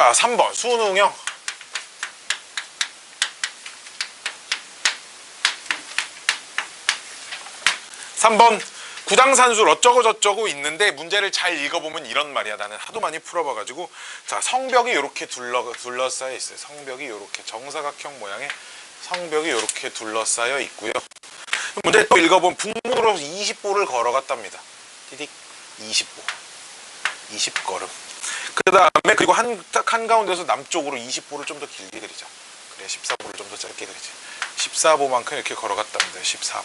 자 3번. 수능형. 3번. 구당산술 어쩌고 저쩌고 있는데 문제를 잘 읽어보면 이런 말이야. 나는 하도 많이 풀어봐가지고. 자 성벽이 이렇게 둘러, 둘러싸여 있어요. 성벽이 이렇게. 정사각형 모양의 성벽이 이렇게 둘러싸여 있고요. 문제 또 읽어보면 북문으로 20보를 걸어갔답니다. 디딕. 20보. 20걸음 그 다음에 그리고 한, 딱 한가운데서 남쪽으로 20보를 좀 더 길게 그리자 그래 14보를 좀 더 짧게 그리지 14보만큼 이렇게 걸어갔답니다 14보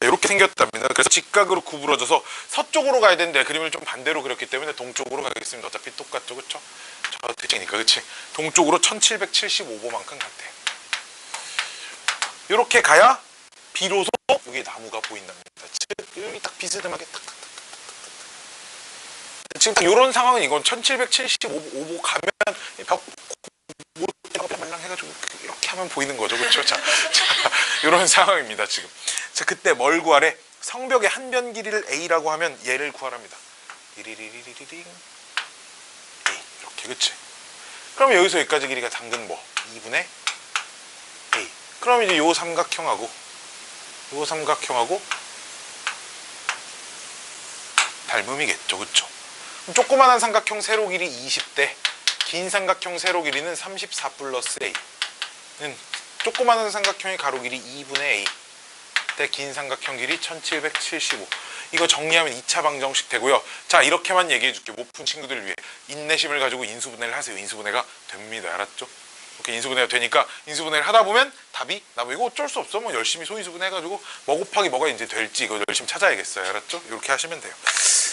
이렇게 생겼답니다. 그래서 직각으로 구부러져서 서쪽으로 가야 되는데 그림을 좀 반대로 그렸기 때문에 동쪽으로 가겠습니다. 어차피 똑같죠, 그렇죠? 저 대칭이니까, 그렇지? 동쪽으로 1775보만큼 갔대요. 이렇게 가야 비로소 여기 나무가 보인답니다. 즉 여기 딱 비스듬하게 탁탁탁탁탁. 지금 딱 이런 상황은 이건 1775보 가면 벽 말랑 해가지고 이렇게 하면 보이는 거죠, 그렇죠? 자, 자, 이런 상황입니다 지금. 자, 그때 뭘 구하래? 성벽의 한 변 길이를 a라고 하면 얘를 구하랍니다. 리리리리리링 a 이렇게 그치? 그럼 여기서 여기까지 길이가 당근 뭐? 2분의 a. 그럼 이제 요 삼각형하고 요 삼각형하고 닮음이겠죠, 그쵸? 조그만한 삼각형 세로 길이 20대 긴 삼각형 세로 길이는 34 플러스 a는 조그마한 삼각형의 가로 길이 2분의 a. 때긴 삼각형 길이 1775 이거 정리하면 2차 방정식 되고요. 자 이렇게만 얘기해 줄게 못푼 친구들을 위해. 인내심을 가지고 인수분해를 하세요. 인수분해가 됩니다. 알았죠? 이렇게 인수분해가 되니까 인수분해를 하다 보면 답이 나 뭐 이거 어쩔 수 없어. 뭐 열심히 소인수분해 해가지고 뭐 곱하기 뭐가 이제 될지 이거 열심히 찾아야겠어요. 알았죠? 이렇게 하시면 돼요. 끝